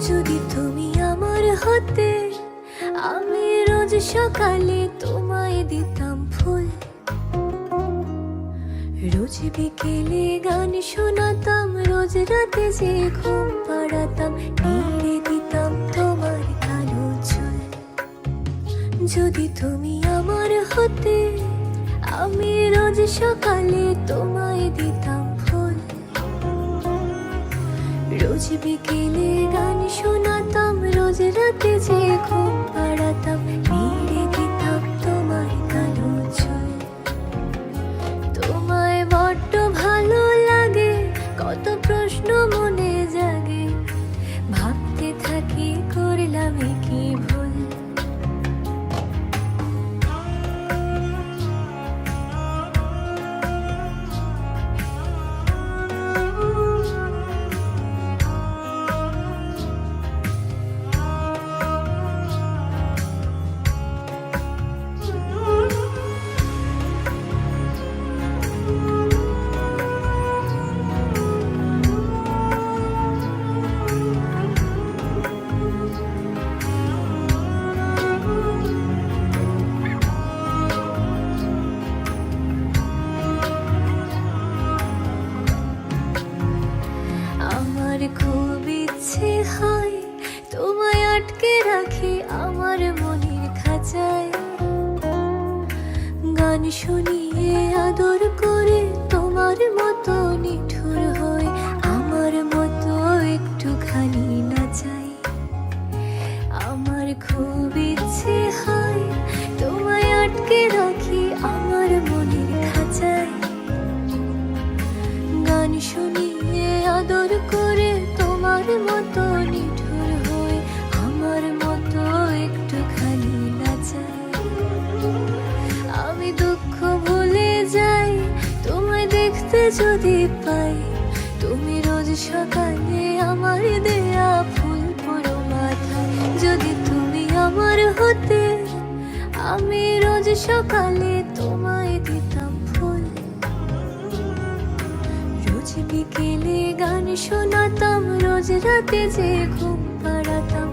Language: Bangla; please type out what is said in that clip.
যদি তুমি আমার হতে, আমি রোজ সকালে তোমায় দিতাম ফুল। রোজ বিকেলে গান শোনাতাম, রোজ রাতে যে ঘুম পাড়াতাম, নেড়ে দিতাম তোমার কালো চুল। যদি তুমি আমার হতে, আমি রোজ সকালে তোমায় দিতাম ফুল। রোজ বিকেলে গান শোনাতাম রোজ রাতে যে ঘুম ইচ্ছে হয় তোমায় আটকে রাখি আমার মনের খাঁচায়। গান শুনিয়ে আদর করে তোমার যদি পাই, তুমি রোজ সকালে আমার দেয়া ফুল পুরো মাথায়। যদি তুমি আমার হতে, আমি রোজ সকালে তোমায় দিতাম ফুল। রোজ বিকেলে গান শোনাতাম, রোজ রাতে যে ঘুম পাড়াতাম